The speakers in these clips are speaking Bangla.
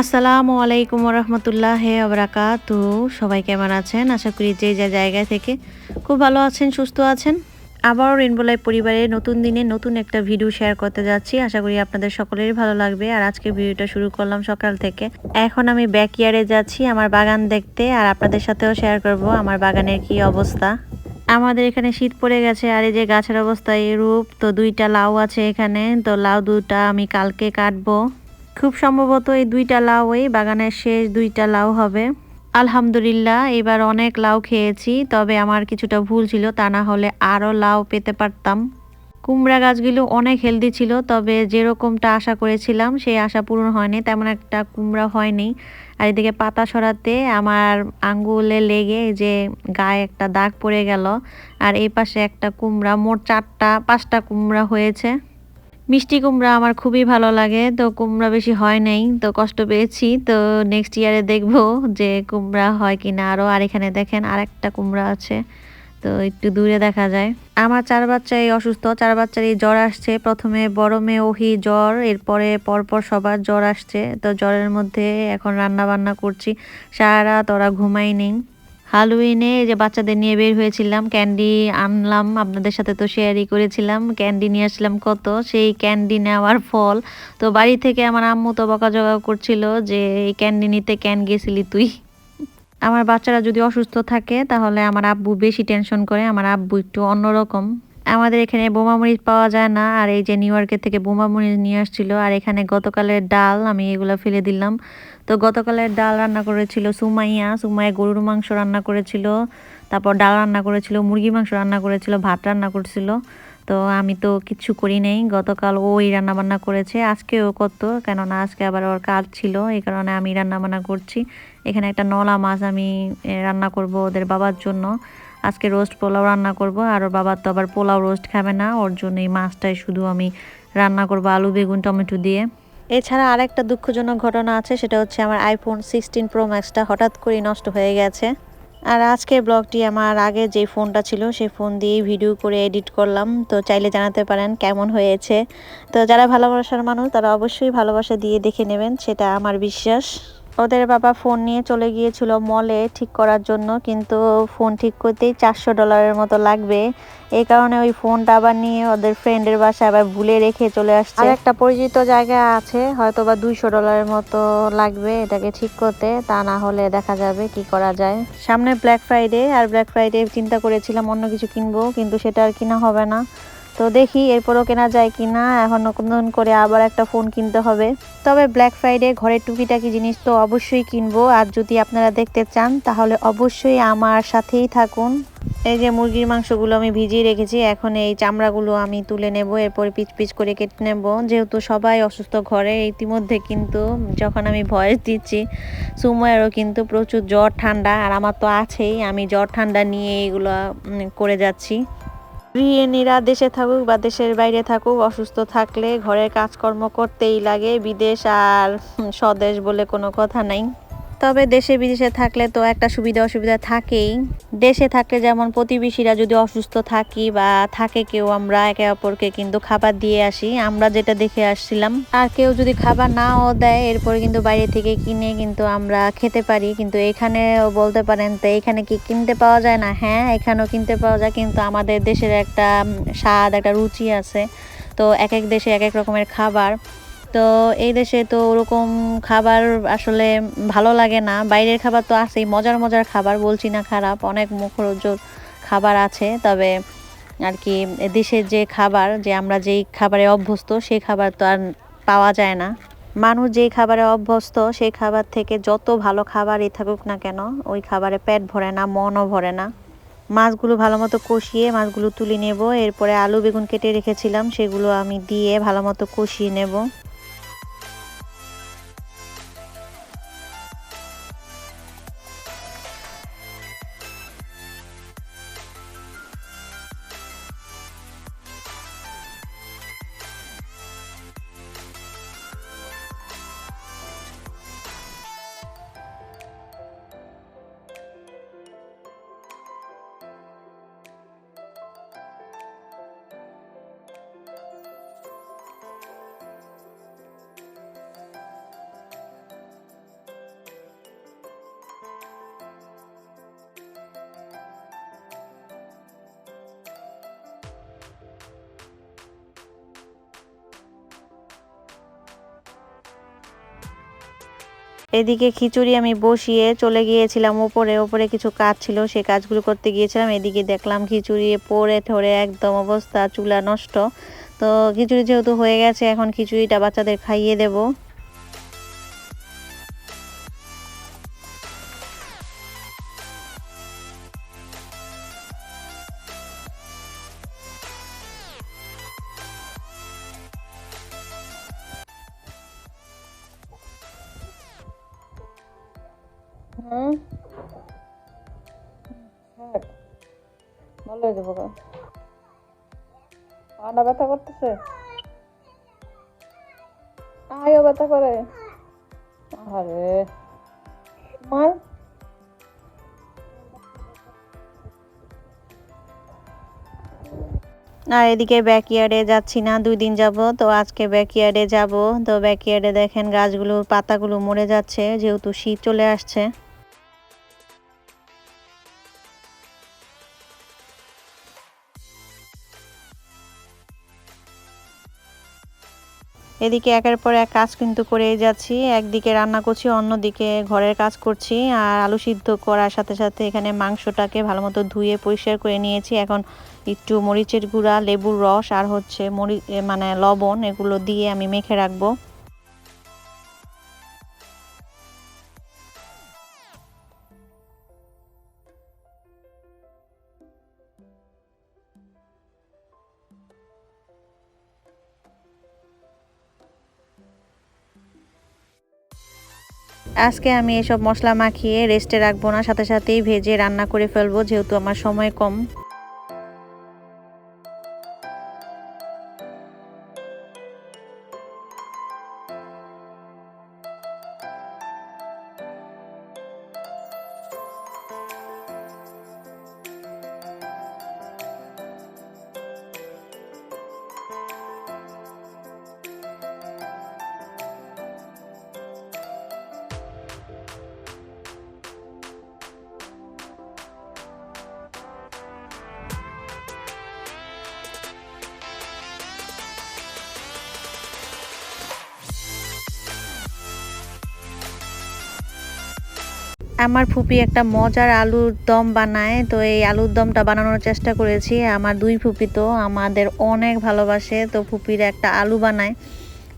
আসসালামু আলাইকুম রহমতুল্লাহ হে আবরাকাতু সবাই কেমন আছেন? আশা করি যে যা জায়গা থেকে খুব ভালো আছেন, সুস্থ আছেন। আবারও রেনবো লাইফ পরিবারের নতুন দিনে নতুন একটা ভিডিও শেয়ার করতে যাচ্ছি। আশা করি আপনাদের সকলেরই ভালো লাগবে। আর আজকে ভিডিওটা শুরু করলাম সকাল থেকে। এখন আমি ব্যাকইয়ার্ডে যাচ্ছি আমার বাগান দেখতে, আর আপনাদের সাথেও শেয়ার করব আমার বাগানের কি অবস্থা। আমাদের এখানে শীত পড়ে গেছে, আর এই যে গাছের অবস্থা এরূপ তো দুইটা লাউ আছে এখানে। তো লাউ দুটা আমি কালকে কাটবো। খুব সম্ভবত এই দুইটা লাউ, এই বাগানের শেষ দুইটা লাউ হবে। আলহামদুলিল্লাহ, এবার অনেক লাউ খেয়েছি, তবে আমার কিছুটা ভুল ছিল, তা না হলে আরও লাউ পেতে পারতাম। কুমড়া গাছগুলো অনেক হেলদি ছিল, তবে যেরকমটা আশা করেছিলাম, সেই আশা পূরণ হয়নি, তেমন একটা কুমড়া হয়নি। আর এদিকে পাতা সরাতে আমার আঙ্গুলে লেগে যে গায়ে একটা দাগ পড়ে গেল, আর এই পাশে একটা কুমড়া, মোট চারটা, পাঁচটা কুমড়া হয়েছে। মিষ্টি কুমড়া আমার খুবই ভালো লাগে, তো কুমড়া বেশি হয় নাই, তো কষ্ট পেয়েছি, তো নেক্সট ইয়ারে দেখব যে কুমড়া হয় কি না আরও আর এখানে দেখেন আর একটা কুমড়া আছে, তো একটু দূরে দেখা যায়। আমার চার বাচ্চাই অসুস্থ, চার বাচ্চারই জ্বর আসছে। প্রথমে বড় মেয়ে ওহি জ্বর, এরপরে পরপর সবার জ্বর আসছে, তো জ্বরের মধ্যে এখন রান্না বান্না করছি। সারা রাত ওরা ঘুমাই নেই। হালুইনে যে বাচ্চাদের নিয়ে বের হয়েছিলাম, ক্যান্ডি আনলাম, আপনাদের সাথে তো শেয়ারই করেছিলাম, ক্যান্ডি নিয়ে আসলাম কত, সেই ক্যান্ডি নেওয়ার ফল। তো বাড়ি থেকে আমার আম্মু তো বকাজকা করছিল যে, এই ক্যান্ডি নিতে ক্যান গেছিলি তুই? আমার বাচ্চারা যদি অসুস্থ থাকে, তাহলে আমার আব্বু বেশি টেনশন করে, আমার আব্বু একটু অন্যরকম। আমাদের এখানে বোমা মরিচ পাওয়া যায় না। আর এই যে নিউ ইয়র্কের থেকে বোমা মরিচ নিয়ে আসছিল, আর এখানে গতকালের ডাল আমি এগুলো ফেলে দিলাম। তো গতকালের ডাল রান্না করেছিল সুমাইয়া। সুমাইয়া গরুর মাংস রান্না করেছিল, তারপর ডাল রান্না করেছিল মুরগি মাংস রান্না করেছিল, ভাত রান্না করেছিল। তো আমি তো কিচ্ছু করি নাই। গতকাল ওই রান্না বান্না করেছে। ও কত কেননা আজকে আবার ওর কাজ ছিল, এই কারণে আমি রান্না বান্না করছি। এখানে একটা নলা মাছ আমি রান্না করব ওদের বাবার জন্য। আজকে রোস্ট পোলাও রান্না করব, আর ওর বাবার তো আবার পোলাও রোস্ট খাবে না, ওর জন্য এই মাছটাই শুধু আমি রান্না করব আলু, বেগুন, টমেটো দিয়ে। এছাড়া আরেকটা দুঃখজনক ঘটনা আছে, সেটা হচ্ছে আমার আইফোন সিক্সটিন প্রো ম্যাক্সটা হঠাৎ করেই নষ্ট হয়ে গেছে। আর আজকের ব্লগটি আমার আগে যে ফোনটা ছিল, সেই ফোন দিয়েই ভিডিও করে এডিট করলাম। তো চাইলে জানাতে পারেন কেমন হয়েছে। তো যারা ভালোবাসার মানুষ, তারা অবশ্যই ভালোবাসা দিয়ে দেখে নেবেন, সেটা আমার বিশ্বাস। ওদের বাবা ফোন নিয়ে চলে গিয়েছিল মলে ঠিক করার জন্য কিন্তু ফোন ঠিক করতেই চারশো ডলারের মতো লাগবে। এই কারণে ওই ফোনটা আবার নিয়ে ওদের ফ্রেন্ডের বাসায় আবার ভুলে রেখে চলে আসছে। আর একটা পরিচিত জায়গা আছে হয়তো বা দুইশো ডলারের মতো লাগবে এটাকে ঠিক করতে তা না হলে দেখা যাবে কি করা যায়। সামনে ব্ল্যাক ফ্রাইডে আর ব্ল্যাক ফ্রাইডে চিন্তা করেছিলাম অন্য কিছু কিনবো কিন্তু সেটা আর কিনা হবে না। তো দেখি এরপরও কেনা যায় কি না এখন নতুন করে আবার একটা ফোন কিনতে হবে। তবে ব্ল্যাক ফ্রাইডে ঘরের টুকিটাকি জিনিস তো অবশ্যই কিনবো। আর যদি আপনারা দেখতে চান, তাহলে অবশ্যই আমার সাথেই থাকুন। এই যে মুরগির মাংসগুলো আমি ভিজিয়ে রেখেছি, এখন এই চামড়াগুলো আমি তুলে নেব, এরপরে পিচ পিচ করে কেটে নেব। যেহেতু সবাই অসুস্থ ঘরে, ইতিমধ্যে কিন্তু যখন আমি ভয়েস দিচ্ছি, সুময়েরও কিন্তু প্রচুর জ্বর, ঠান্ডা, আর আমার তো আছেই। আমি জ্বর, ঠান্ডা নিয়ে এগুলো করে যাচ্ছি। গৃহিণীরা দেশে থাকুক বা দেশের বাইরে থাকুক, অসুস্থ থাকলে ঘরের কাজকর্ম করতেই লাগে। বিদেশ আর স্বদেশ বলে কোনো কথা নাই। তবে দেশে বিদেশে থাকলে তো একটা সুবিধা অসুবিধা থাকেই। দেশে থাকলে যেমন প্রতিবেশীরা যদি অসুস্থ থাকি বা থাকে কেউ, আমরা একে অপরকে কিন্তু খাবার দিয়ে আসি, আমরা যেটা দেখে আসছিলাম। আর কেউ যদি খাবার নাও দেয়, এরপরে কিন্তু বাইরে থেকে কিনে কিন্তু আমরা খেতে পারি। কিন্তু এখানেও বলতে পারেন তো, এখানে কি কিনতে পাওয়া যায় না? হ্যাঁ এখানেও কিনতে পাওয়া যায়, কিন্তু আমাদের দেশের একটা স্বাদ, একটা রুচি আছে। তো এক এক দেশে এক এক রকমের খাবার। তো এই দেশে তো ওরকম খাবার আসলে ভালো লাগে না। বাইরের খাবার তো আছেই, মজার মজার খাবার, বলছি না খারাপ, অনেক মুখরোচক খাবার আছে। তবে আর কি, দেশের যে খাবার, যে আমরা যেই খাবারে অভ্যস্ত, সেই খাবার তো আর পাওয়া যায় না। মানুষ যেই খাবারে অভ্যস্ত, সেই খাবার থেকে যত ভালো খাবারই থাকুক না কেন, ওই খাবারে পেট ভরে না, মনও ভরে না। মাছগুলো ভালো মতো কষিয়ে মাছগুলো তুলে নেব। এরপরে আলু বেগুন কেটে রেখেছিলাম, সেগুলো আমি দিয়ে ভালো মতো কষিয়ে নেব। এদিকে খিচুড়ি আমি বসিয়ে চলে গিয়েছিলাম ওপরে ওপরে কিছু কাজ ছিল, সে কাজগুলো করতে গিয়েছিলাম। এদিকে দেখলাম খিচুড়ি পরে ঠরে একদম অবস্থা, চুলা নষ্ট। তো খিচুড়ি যেহেতু হয়ে গেছে, এখন খিচুড়িটা বাচ্চাদের খাইয়ে দেবো। হয়ে। করতেছে? আর এদিকে ব্যাকইয়ার্ডে যাচ্ছি না, দুই দিন যাব। তো আজকে ব্যাকইয়ার্ডে যাব। তো ব্যাকইয়ার্ডে দেখেন গাছগুলো, পাতাগুলো মরে যাচ্ছে, যেহেতু শীত চলে আসছে। এদিকে একের পর এক কাজ কিন্তু করে যাচ্ছি। একদিকে রান্না করছি, অন্যদিকে ঘরের কাজ করছি। আর আলু সিদ্ধ করার সাথে সাথে এখানে মাংসটাকে ভালো মতো ধুয়ে পরিষ্কার করে নিয়েছি। এখন একটু মরিচের গুঁড়া, লেবুর রস আর হচ্ছে মরি মানে লবণ এগুলো দিয়ে আমি মেখে রাখব। আজকে আমি এসব মশলা মাখিয়ে রেস্টে রাখব না, সাথে সাথেই ভেজে রান্না করে ফেলব, যেহেতু আমার সময় কম। আমার ফুপি একটা মজার আলুর দম বানায়, তো এই আলুর দমটা বানানোর চেষ্টা করেছি। আমার দুই ফুপি তো, আমাদের অনেক ভালোবাসে, তো ফুপির একটা আলু বানায়।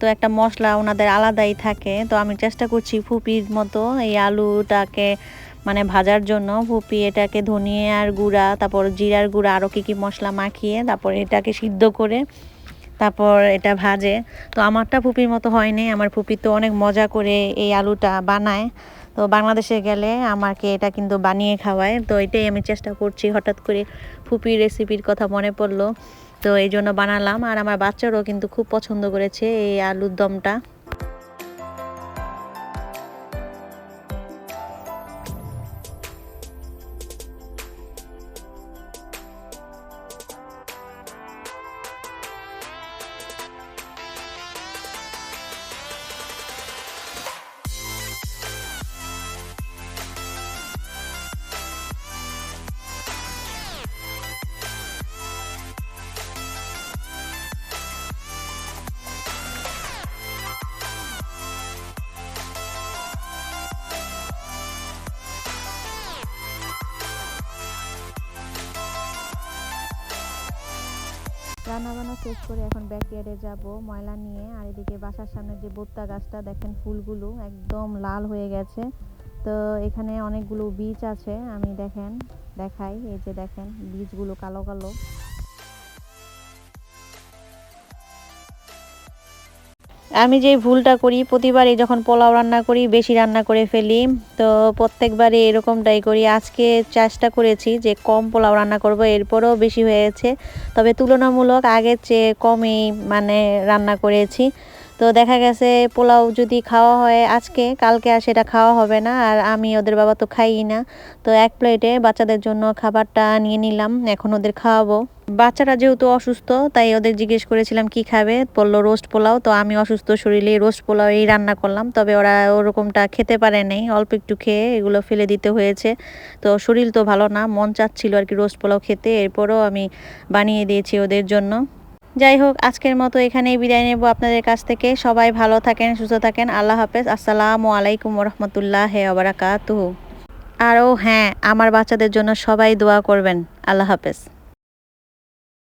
তো একটা মশলা ওনাদের আলাদাই থাকে, তো আমি চেষ্টা করছি ফুপির মতো এই আলুটাকে মানে ভাজার জন্য। ফুপি এটাকে ধনিয়ার গুঁড়া, তারপর জিরার গুঁড়া আরও কী কী মশলা মাখিয়ে, তারপর এটাকে সিদ্ধ করে তারপর এটা ভাজে। তো আমারটা ফুপির মতো হয়নি, আমার ফুপি তো অনেক মজা করে এই আলুটা বানায়। তো বাংলাদেশে গেলে আমাকে এটা কিন্তু বানিয়ে খাওয়ায়। তো এটাই আমি চেষ্টা করছি, হঠাৎ করে ফুপির রেসিপির কথা মনে পড়ল। তো এই জন্য বানালাম। আর আমার বাচ্চারাও কিন্তু খুব পছন্দ করেছে এই আলুর দমটা। রান্না বান্না শেষ করে এখন ব্যাকইয়ার্ডে যাব, ময়লা নিয়ে। আর এদিকে বাসার সামনে যে বোত্তা গাছটা, দেখেন ফুলগুলো একদম লাল হয়ে গেছে। তো এখানে অনেকগুলো বীজ আছে, আমি দেখেন, দেখাই। এই যে দেখেন, বীজগুলো কালো কালো। আমি যে ভুলটা করি, প্রতিবারই যখন পোলাও রান্না করি, বেশি রান্না করে ফেলি। তো প্রত্যেকবারই এরকমটাই করি। আজকে চেষ্টা করেছি যে কম পোলাও রান্না করব, এরপরও বেশি হয়েছে। তবে তুলনামূলক আগের চেয়ে কমই মানে রান্না করেছি। তো দেখা গেছে পোলাও যদি খাওয়া হয় আজকে, কালকে আর সেটা খাওয়া হবে না, আর আমি ওদের বাবা তো খাইই না। তো এক প্লেটে বাচ্চাদের জন্য খাবারটা নিয়ে নিলাম, এখন ওদের খাওয়াবো। বাচ্চারা যেহেতু অসুস্থ, তাই ওদের জিজ্ঞেস করেছিলাম কি খাবে, বলল রোস্ট পোলাও। তো আমি অসুস্থ শরীরে রোস্ট পোলাও এই রান্না করলাম, তবে ওরা ওরকমটা খেতে পারে নাই, অল্প একটু খেয়ে এগুলো ফেলে দিতে হয়েছে। তো শরীর তো ভালো না, মন চাচ্ছিল আর কি রোস্ট পোলাও খেতে, এরপরও আমি বানিয়ে দিয়েছি ওদের জন্য। যাই হোক, আজকের মতো এখানেই বিদায় নেব আপনাদের কাছ থেকে। সবাই ভালো থাকেন, সুস্থ থাকেন। আল্লাহ হাফেজ। আসসালামু আলাইকুম রহমতুল্লাহ হে আবরাকাতুহু আরও হ্যাঁ আমার বাচ্চাদের জন্য সবাই দোয়া করবেন। আল্লাহ হাফেজ।